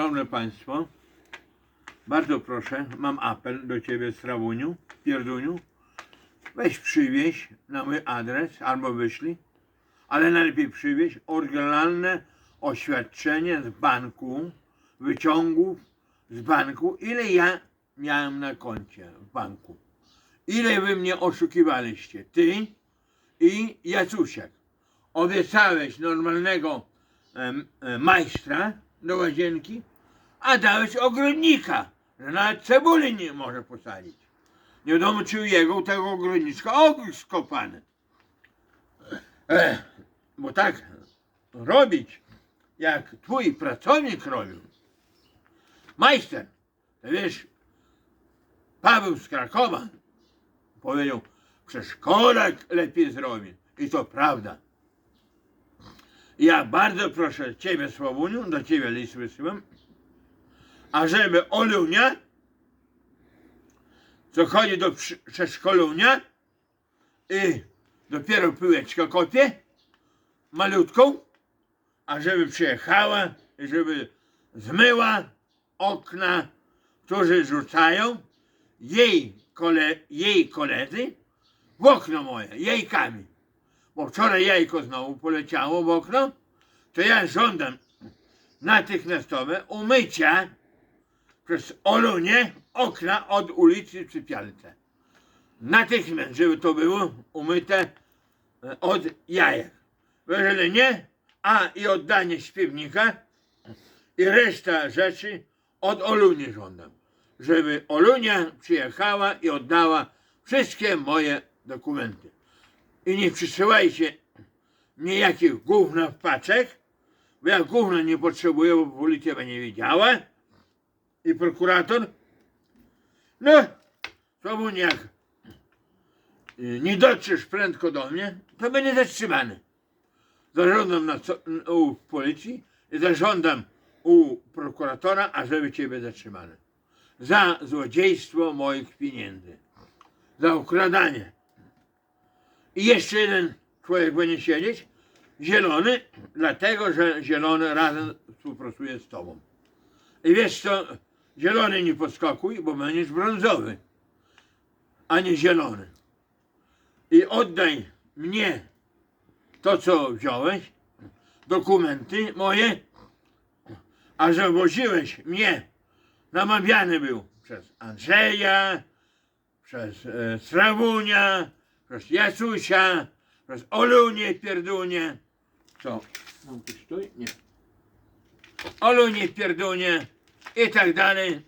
Szanowne Państwo, bardzo proszę, mam apel do Ciebie, Strawuniu, Pierduniu. Weź przywieź na mój adres albo wyślij, ale najlepiej przywieź oryginalne oświadczenie z banku, wyciągów z banku, ile ja miałem na koncie w banku. Ile Wy mnie oszukiwaliście, Ty i Jacusiak. Obiecałeś normalnego em, e, majstra do łazienki, a dałeś ogrodnika, że nawet cebuli nie może posadzić. Nie wiadomo, czy jego, tego ogrodniczka ogród skopany. Ech, bo tak robić, jak twój pracownik robił, majster, wiesz, Paweł z Krakowa powiedział, przeszkolak lepiej zrobi. I to prawda. Ja bardzo proszę Ciebie, Sławuniu, do Ciebie list wysyłam, ażeby Olunia, co chodzi do przeszkolenia i dopiero pyłeczkę kopie, malutką, ażeby przyjechała i żeby zmyła okna, którzy rzucają jej, kole, jej koledzy w okno moje, jajkami bo wczoraj jajko znowu poleciało w okno, to ja żądam natychmiastowe umycia przez Olunię okna od ulicy przy Pialce. Natychmiast, żeby to było umyte e, od jajek. Jeżeli nie, a i oddanie śpiewnika i reszta rzeczy od Oluni żądam. Żeby Olunia przyjechała i oddała wszystkie moje dokumenty i nie przysyłajcie mnie jakich gówna w paczek, bo ja gówna nie potrzebuję, bo policja by nie wiedziała i prokurator. No, to jak y, nie dotrzesz prędko do mnie, to będzie zatrzymany. Zażądam na co, u policji i zażądam u prokuratora, ażeby ciebie zatrzymano. Za złodziejstwo moich pieniędzy. Za ukradanie. I jeszcze jeden człowiek będzie siedzieć, zielony, dlatego że zielony razem współpracuje z tobą. I wiesz co, zielony nie podskakuj, bo będziesz brązowy, a nie zielony. I oddaj mnie to, co wziąłeś, dokumenty moje, a że woziłeś mnie, namawiany był przez Andrzeja, przez e, przez Jacusia, przez Olunię Pierdunie. Co? Mam tu stój? Nie. Olunię Pierdunie i tak dalej,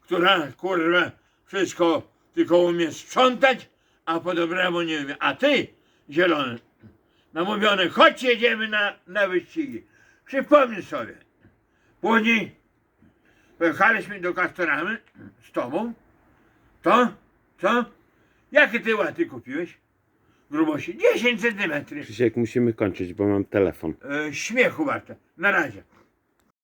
która kurwa wszystko tylko umie sprzątać, a po dobremu nie umie. A ty, zielony, namówiony, chodź jedziemy na, na wyścigi. Przypomnij sobie, później pojechaliśmy do Kastoramy z tobą, to, co? Jakie ty łaty kupiłeś? Grubości 10 centymetrów. Krzysiek, musimy kończyć, bo mam telefon. E, śmiechu warte. Na razie.